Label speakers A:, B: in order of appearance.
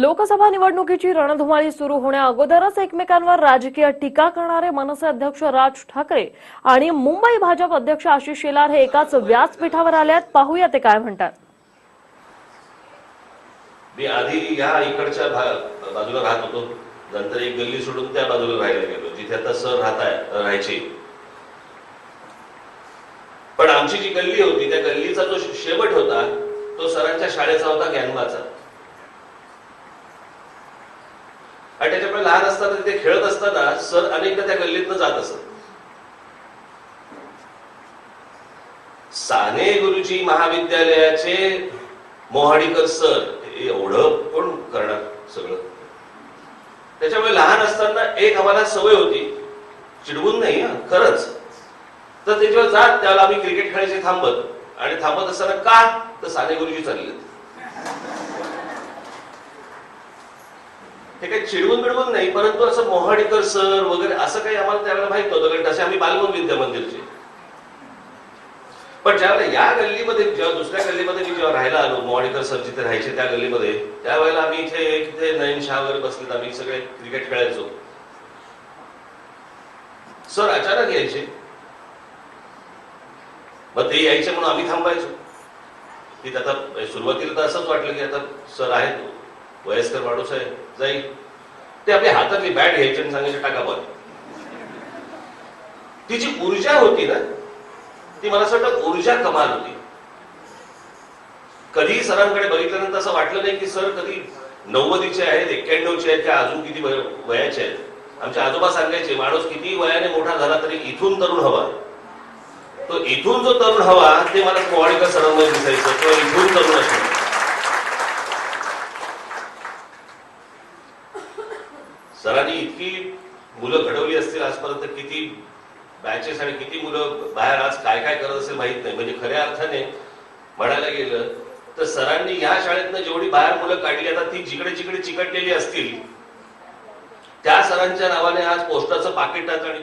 A: लोकसभा निवडणुकीची रणधुमाळी सुरू होण्या अगोदरच एकमेकांवर राजकीय टीका करणारे मनसे अध्यक्ष राज ठाकरे आणि मुंबई भाजप अध्यक्ष आशिष शेलार हे एकाच व्यासपीठावर आल्यात. पाहूया ते काय म्हणतात.
B: मी आधी या इकडच्या बाजूला राहत होतो. नंतर एक गल्ली सोडून त्या बाजूला राहायला गेलो. जिथे आता सर राहताय राहायचे. पण आमची जी गल्ली होती त्या गल्लीचा जो शेवट होता तो सरांच्या शाळेचा होता ज्ञानवाचा आणि त्याच्यामुळे लहान असताना तिथे खेळत असताना सर अनेकदा त्या गल्लीतनं जात असत. साने गुरुजी महाविद्यालयाचे मोहाडीकर सर एवढं कोण करणार सगळं. त्याच्यामुळे लहान असताना एक आम्हाला सवय होती. चिडवून नाही हा खरंच. तर ते जेव्हा जात त्यावेळेला आम्ही क्रिकेट खेळायचे थांबत. आणि थांबत असताना का? तर साने गुरुजी चालले हे काही चिडवून बिडवून नाही परंतु असं मोहाडीकर सर वगैरे असं काही आम्हाला त्यावेळेला माहीत नव्हतं कारण तसे आम्ही बालमन विद्या मंदिरचे. पण ज्यावेळेला या गल्लीमध्ये जेव्हा दुसऱ्या गल्लीमध्ये मी जेव्हा राहायला आलो मोहाडीकर सर जिथे राहायचे त्या गल्लीमध्ये त्यावेळेला आम्ही इथे इथे नयन शाह वगैरे बसलेत आम्ही सगळे क्रिकेट खेळायचो. सर अचानक यायचे. मग ते यायचे म्हणून आम्ही थांबायचो. तिथे आता सुरुवातीला तर असंच वाटलं की आता सर आहेत. वयस्कर माणूस आहे जाईल. ते आपल्या हातातली बॅट घ्यायची आणि सांगायचे टाका बॉल ती जी ऊर्जा होती ना ती मला असं वाटतं ऊर्जा कमाल होती. कधी सरांकडे बघितल्यानंतर असं वाटलं नाही की सर कधी नव्वदीचे आहेत एक्क्याण्णवचे आहेत त्या अजून किती वय- वयाचे आहेत. आमच्या आजोबा सांगायचे माणूस किती वयाने मोठा झाला तरी इथून तरुण हवा. तो इथून जो तरुण हवा ते मला मोवाडीकर सरांमध्ये दिसायचं किंवा इथून तरुण असतो सरांनी इतकी मुलं घडवली असतील आजपर्यंत किती बॅचेस आणि किती मुलं बाहेर आज काय काय करत असेल माहीत नाही. म्हणजे खऱ्या अर्थाने म्हणायला गेलं तर सरांनी या शाळेतनं जेवढी बाहेर मुलं काढली आता ती जिकडे जिकडे चिकटलेली असतील त्या सरांच्या नावाने आज पोस्टाचं पाकिटात आणि